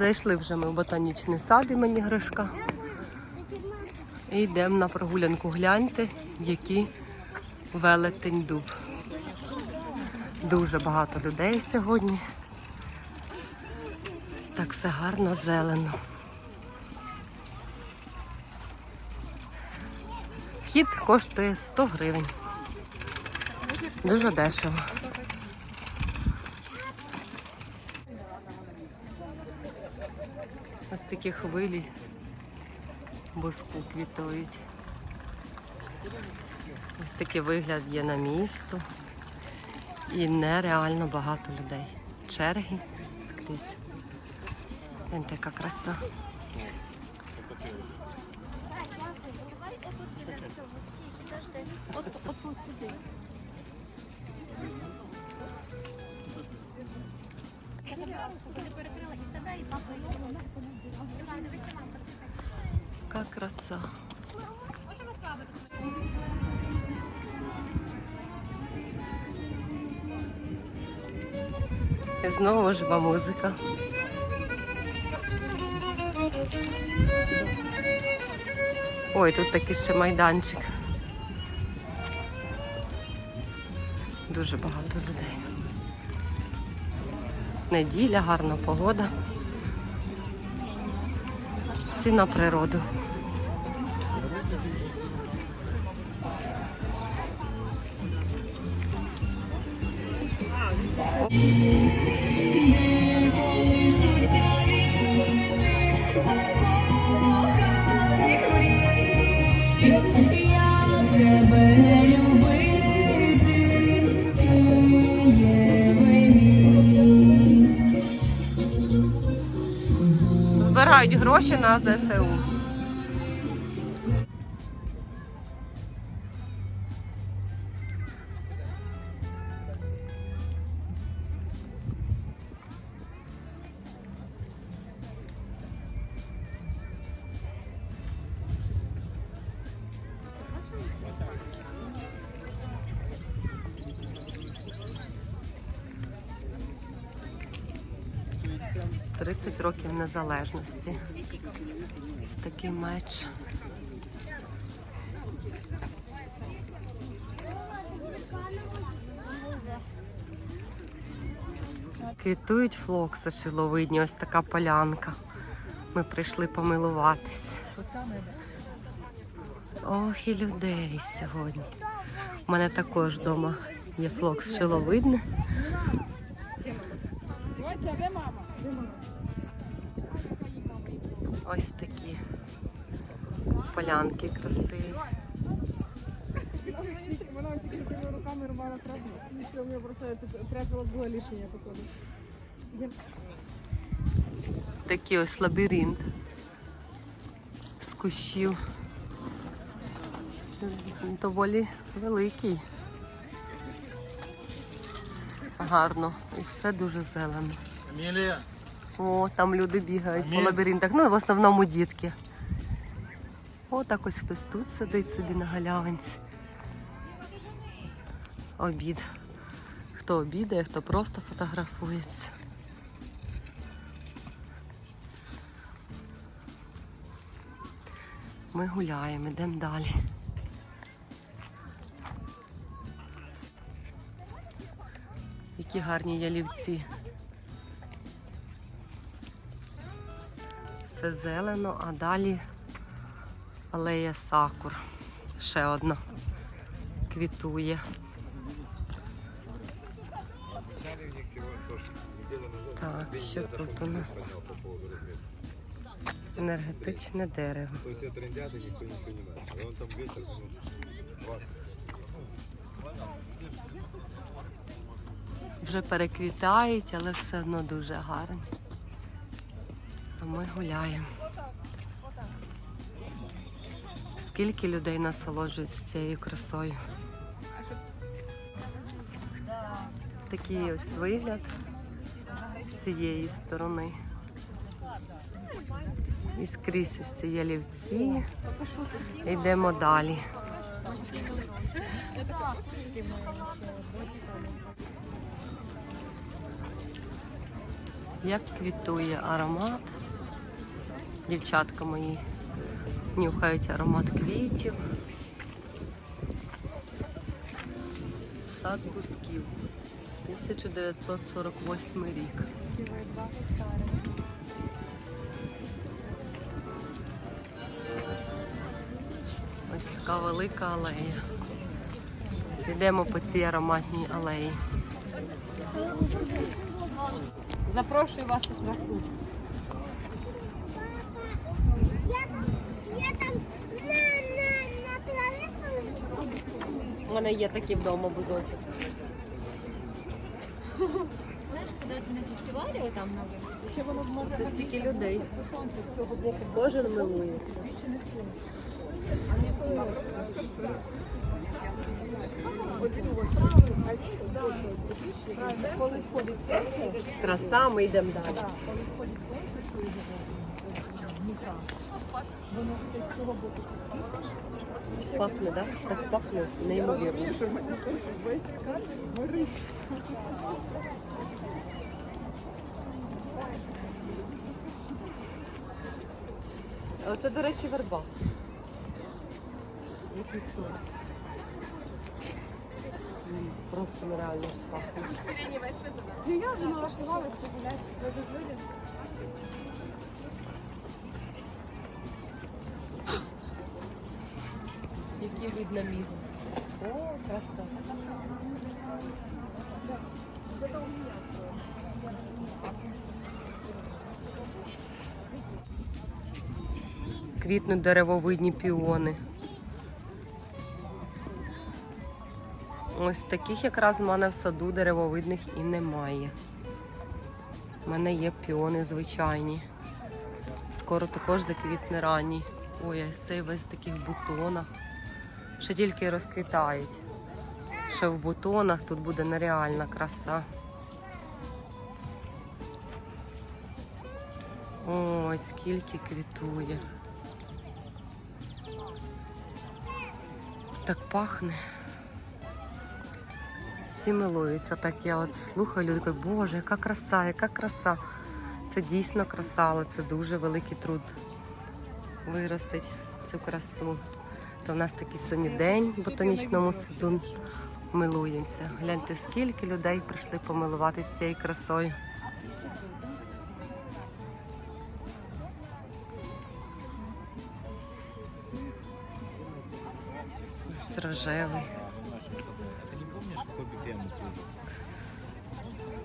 Зайшли вже ми в ботанічний сад імені Гришка. І йдемо на прогулянку. Гляньте, який велетень дуб. Дуже багато людей сьогодні. Так все гарно зелено. Вхід коштує 100 гривень. Дуже дешево. Такі хвилі буску квітують. Ось такий вигляд є на місто. І нереально багато людей. Черги скрізь. Гляньте, яка краса. Перекрила і себе, і папу, Яка краса. І знову жива музика. Ой, тут такий ще майданчик. Дуже багато людей. Неділя, гарна погода. Всі на природу. Збирають гроші на ЗСУ. «30 років незалежності. Ось такий меч. Квітують флокси шиловидні, ось така полянка. Ми прийшли помилуватись. Ох, і людей сьогодні. У мене також вдома є флокс шиловидний. Ось такі полянки красиві. Вона ось такими руками траву. І мене просто трапило було лишнє, походу. Такий ось лабіринт з кущів. Доволі великий. Гарно. І все дуже зелено. О, там люди бігають по лабіринтах. Ну, в основному дітки. О, так ось хтось тут сидить собі на галявинці. Обід. Хто обідає, хто просто фотографується. Ми гуляємо, йдемо далі. Які гарні ялівці. Все зелено, а далі алея сакур. Ще одна квітує. Так, що тут у нас? Енергетичне дерево. то все трендят и никто ничего не знает. И он там ветер минут 20. Вже переквітають, але все одно дуже гарно. Ми гуляємо. Скільки людей насолоджується цією красою. Такий ось вигляд з цієї сторони. І скрізь ось ці ялівці. Йдемо далі. Як квітує аромат. Дівчатка мої нюхають аромат квітів. Сад Бусків. 1948 рік. Ось така велика алея. Йдемо по цій ароматній алеї. Запрошую вас на тут. Я там, я там на, на, на туалет У мене є такий вдома будочок. Знаешь, когда ты на фестивале вот там много, Ще воно може Це стільки людей. цього боку. Кожен милує. Коли входить сонце, Краса, ми йдемо далі. Пахне, так? Так пахне неймовірно. Оце, до речі, верба. Який сон. Просто нереально пахне. Ну я вже налаштувалась погуляти. Люди з людям. Який вид на міст. О, краса. Квітнуть деревовидні піони. Ось таких якраз в мене в саду деревовидних і немає. У мене є піони звичайні. Скоро також заквітне ранній. Ой, а цей весь в таких бутонах. Ще тільки розквітають. Ще в бутонах тут буде нереальна краса. Ой, скільки квітує. Так пахне. Всі милуються. Так я оце слухаю, люди кажуть, боже, яка краса, яка краса. Це дійсно краса, але це дуже великий труд виростить цю красу. То в нас такий сьогодні день в ботанічному саду. Милуємося. Гляньте, скільки людей прийшли помилуватися цією красою. Рожевий.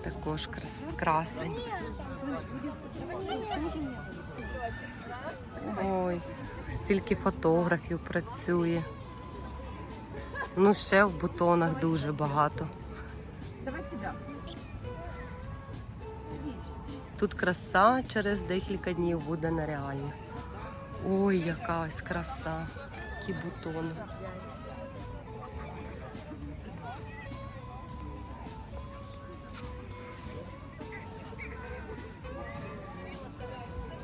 Також крас- красень. Ой, стільки фотографів працює. Ну, ще в бутонах дуже багато. Тут краса через декілька днів буде нереальна. Ой, яка ось краса. Які бутони.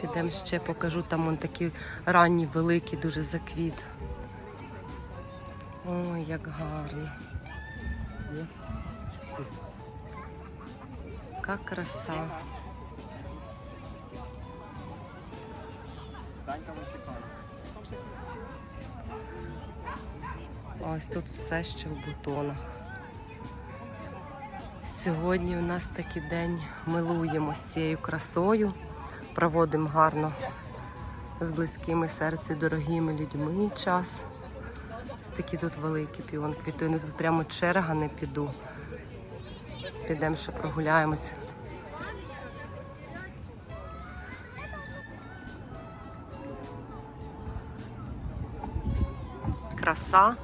Підемо ще покажу, там он такі ранні, великі, дуже заквіт. Ой, як гарно. Яка краса. Ось тут все ще в бутонах. Сьогодні у нас такий день милуємося цією красою, проводимо гарно з близькими серцю, дорогими людьми час. Такі тут великі піон квітує. Ну тут прямо черга не піду. Підемо ще прогуляємось. Краса.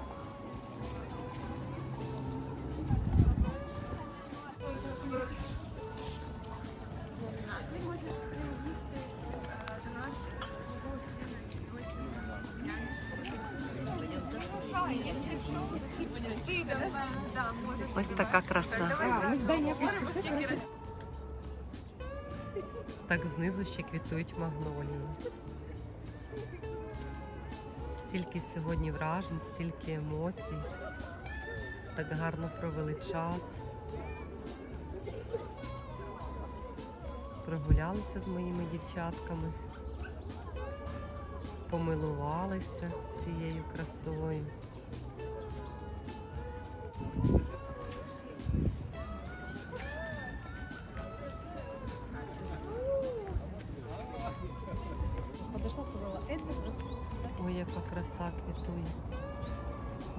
Ось така краса. Так знизу ще квітують магнолії. Стільки сьогодні вражень, стільки емоцій. Так гарно провели час. Прогулялися з моїми дівчатками, помилувалися цією красою. Ой, яка краса квітує.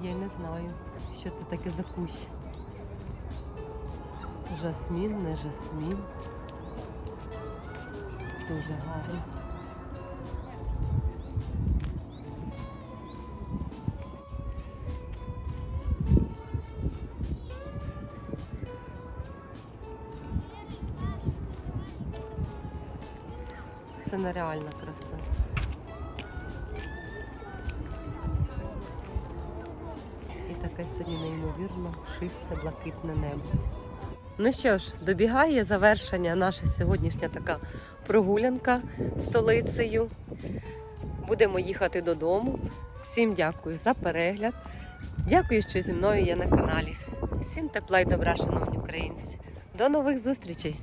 Я не знаю, що це таке за кущ. Жасмін, не жасмін. Дуже гарно. Нереальна краса. І таке сьогодні неймовірно чисте блакитне небо. Ну що ж, добігає завершення наша сьогоднішня така прогулянка столицею. Будемо їхати додому. Всім дякую за перегляд. Дякую, що зі мною є на каналі. Всім тепла й добра, шановні українці. До нових зустрічей!